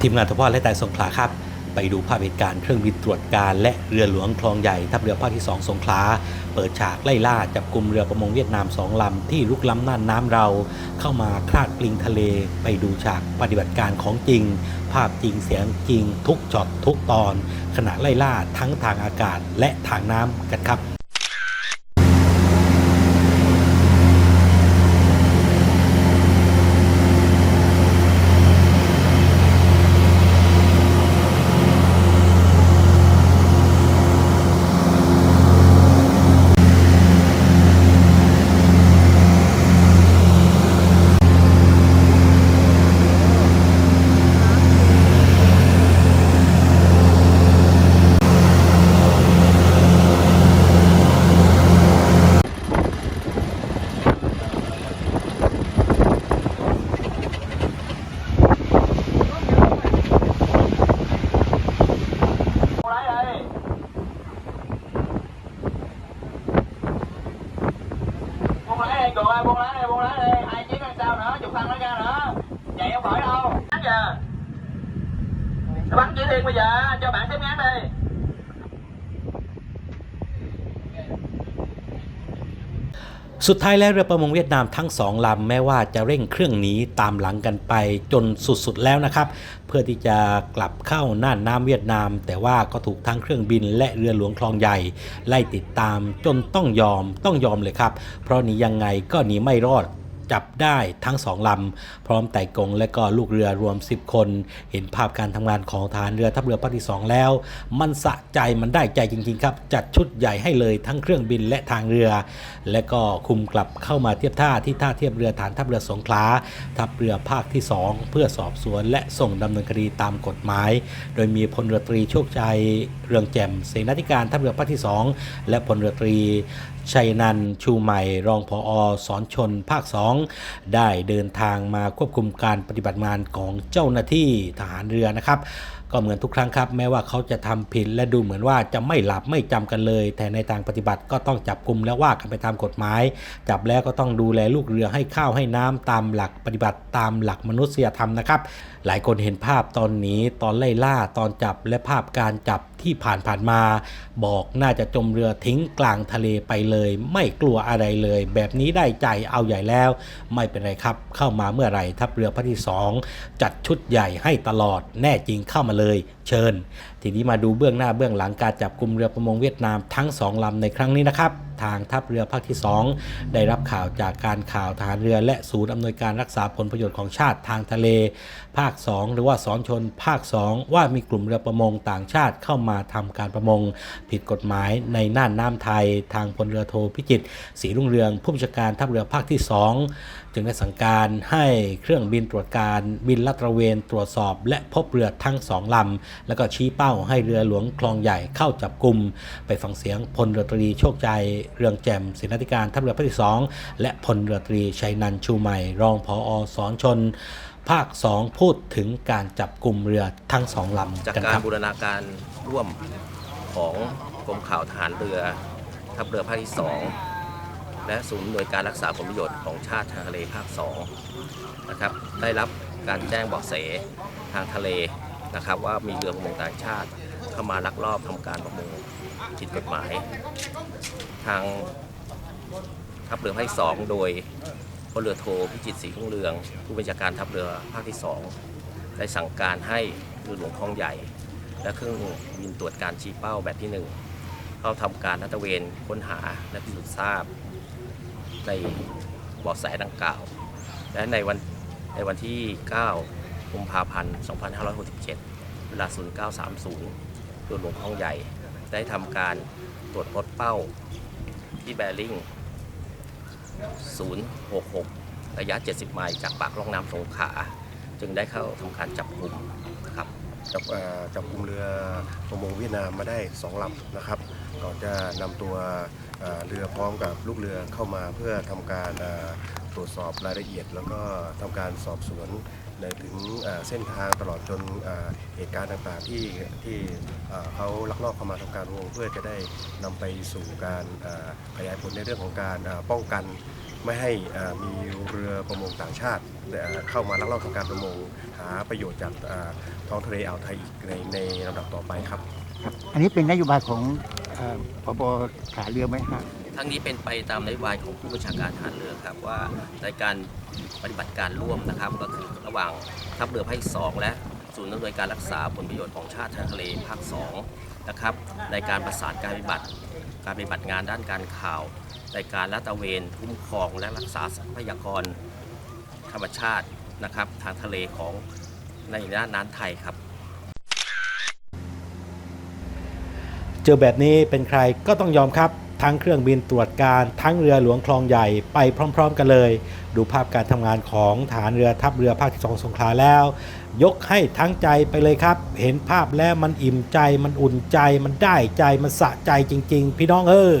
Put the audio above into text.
ทีมงานทพและแต่สงขลาครับ ไปดูภาพเหตุการณ์เครื่องบินตรวจการ และเรือหลวงคลองใหญ่ทัพเรือภาคที่ 2 สงขลา เปิดฉากไล่ล่าจับกลุ่มเรือประมงเวียดนามสองลำที่ลุกล้ำน่านน้ำเรา เข้ามาคลาดกลิงทะเล ไปดูฉากปฏิบัติการของจริง ภาพจริงเสียงจริง ทุกช็อตทุกตอน ขณะไล่ล่าทั้งทางอากาศและทางน้ำกันครับ ơi buông lá đi, buông lá đi. Hai chiếc ăn sao nữa? Chụp thân nó ra nữa. Chạy không khỏi đâu. Bắn giờ. Nó bắn chỉ thiên bây giờ, cho bạn tiếp ngắn đi. สุดท้ายแล้วเรือประมงเวียดนามทั้งสองลำแม้ว่าจะเร่งเครื่องหนีตามหลังกันไปจนสุดๆแล้วนะครับ เพื่อที่จะกลับเข้าน่านน้ำเวียดนาม แต่ว่าก็ถูกทั้งเครื่องบินและเรือหลวงคลองใหญ่ ไล่ติดตามจนต้องยอมต้องยอมเลยครับ เพราะหนียังไงก็หนีไม่รอด จับได้ทั้งสองลำ พร้อมไต่กงและก็ลูกเรือรวม 10 คน เห็นภาพการทำงานของฐานเรือทัพเรือภาคที่ 2 แล้ว มันสะใจมันได้ใจจริงๆครับ จัดชุดใหญ่ให้เลยทั้งเครื่องบินและทางเรือ และก็คุมกลับเข้ามาเทียบท่าที่ท่าเทียบเรือฐานทัพเรือสงขลาทัพเรือภาคที่ 2 เพื่อสอบสวนและส่งดำเนินคดีตามกฎหมาย โดยมีพลเรือตรีโชคชัยเรืองแจ่มเสนาธิการทัพเรือภาคที่ 2 และพลเรือตรี ชัยนันชูใหม่ รองผออสอนชนภาค 2 ได้เดินทางมาควบคุมการปฏิบัติงานของเจ้าหน้าที่ทหารเรือนะครับ ก็เหมือนทุกครั้งครับ แม้ว่าเขาจะทำผิดและดูเหมือนว่าจะไม่หลับไม่จำกันเลย แต่ในทางปฏิบัติก็ต้องจับกลุ่มและว่ากันไปตามกฎหมาย จับแล้วก็ต้องดูแลลูกเรือให้ข้าวให้น้ำตามหลักปฏิบัติตามหลักมนุษยธรรมนะครับหลายคนเห็นภาพตอนนี้ตอนไล่ล่าตอนจับและภาพการจับที่ผ่านผ่านๆมา บอกน่าจะจมเรือทิ้งกลางทะเลไปเลยไม่กลัวอะไรเลย แบบนี้ได้ใจเอาใหญ่แล้ว ไม่เป็นไรครับ เข้ามาเมื่อไหร่ทัพเรือพระที่สองจัดชุดใหญ่ให้ตลอดแน่จริงเข้ามาเลยเชิญ ทีนี้มาดูเบื้องหน้าเบื้องหลังการจับกลุ่มเรือประมงเวียดนามทั้งสองลำในครั้งนี้นะครับทางทัพเรือภาคที่ 2 ได้รับข่าวจากการข่าวทหารเรือ และศูนย์อำนวยการรักษาผลประโยชน์ของชาติทางทะเล ภาค 2 หรือว่าสอนชนภาค 2 ว่ามีกลุ่มเรือประมงต่างชาติเข้ามาทำการประมง ผิดกฎหมายในน่านน้ำไทย ทางพลเรือโทพิจิตรศรีรุ่งเรืองผู้บัญชาการทัพเรือภาคที่ 2จึงได้สั่งการให้เครื่องบินตรวจการบินลาดตระเวนตรวจสอบ และพบเรือทั้งสองลำ แล้วก็ชี้เป้าให้เรือหลวงคลองใหญ่เข้าจับกลุ่ม ไปฟังเสียงพลเรือตรีโชคใจเรืองแจ่มเสนาธิการทัพเรือภาคที่2และพลเรือตรีชัยนันชูใหม่ รองผออสอนชน ภาค 2 พูดถึงการจับกลุ่มเรือทั้งสองลำจากการบูรณาการร่วมของกรมข่าวทหารเรือทัพเรือภาคที่2 และศูนย์หน่วยการรักษาผลประโยชน์ของชาติทางทะเลภาค2นะครับได้รับการแจ้งเบาะแสทางทะเลนะครับ ว่ามีเรือประมงต่างชาติเข้ามาลักลอบทำการประมงผิดกฎหมาย ทางทัพเรือภาคที่2โดยพลเรือโทพิจิตรศรีรุ่งเรือง ผู้บัญชาการทัพเรือภาคที่2ได้สั่งการให้เรือหลวงคลองใหญ่ และเครื่องบินตรวจการชี้เป้าแบบที่ 1 เข้าทำการลาดตเวนค้นหาและพิสูจน์ทราบ ในบาะแสดังกล่าว และในวันในวันที่ 9 กุมภาพันธ์ 2567 เวลา 0930เรือหลวงคลองใหญ่ ได้ทำการตรวจพบเป้าที่แบริ่ง 066 ระยะ 70 ไมล์จากปากล่องน้ำสงขา จึงได้เข้าทำการจับกลุ่มนะครับ จับจับกลุ่มเรือประมงเวียดนามมาได้สองลำนะครับก่อนจะนำตัวเรือพร้อมกับลูกเรือเข้ามาเพื่อทำการตรวจสอบรายละเอียด แล้วก็ทำการสอบสวนในถึงเส้นทางตลอดจนเหตุการณ์ต่างๆที่ที่เขาลักลอบเข้ามาทำการประมงเพื่อจะได้นำไปสู่การขยายผลในเรื่องของการป้องกันไม่ให้มีเรือประมงต่างชาติเข้ามาลักลอบทำการประมงหาประโยชน์จาก ท้องทะเลอ่าวไทยอีกในในลำดับต่อไปครับ ครับ อันนี้เป็นนโยบายของเอ่อพบฐานเรือไหมฮะ ทั้งนี้เป็นไปตามนโยบายของผู้บัญชาการทหารเรือครับว่าในการปฏิบัติการร่วมนะครับ ก็คือระหว่างทัพเรือภาคที่สองและศูนย์อำนวยการรักษาผลประโยชน์ของชาติทางทะเลภาคสองนะครับ ในการประสานการปฏิบัติ การปฏิบัติงานด้านการข่าว ในการลาดตระเวนคุ้มครองและรักษาทรัพยากรธรรมชาตินะครับ ทางทะเลของ ในน่านน้ำไทยครับ เจอแบบนี้เป็นใครก็ต้องยอมครับ ทั้งเครื่องบินตรวจการทั้งเรือหลวงคลองใหญ่ไปพร้อม ๆ กันเลย ดูภาพการทำงานของฐานเรือทัพเรือภาคที่สองสงขลาแล้ว ยกให้ทั้งใจไปเลยครับ เห็นภาพแล้วมันอิ่มใจมันอุ่นใจมันได้ใจมันสะใจจริง ๆ พี่น้องเออ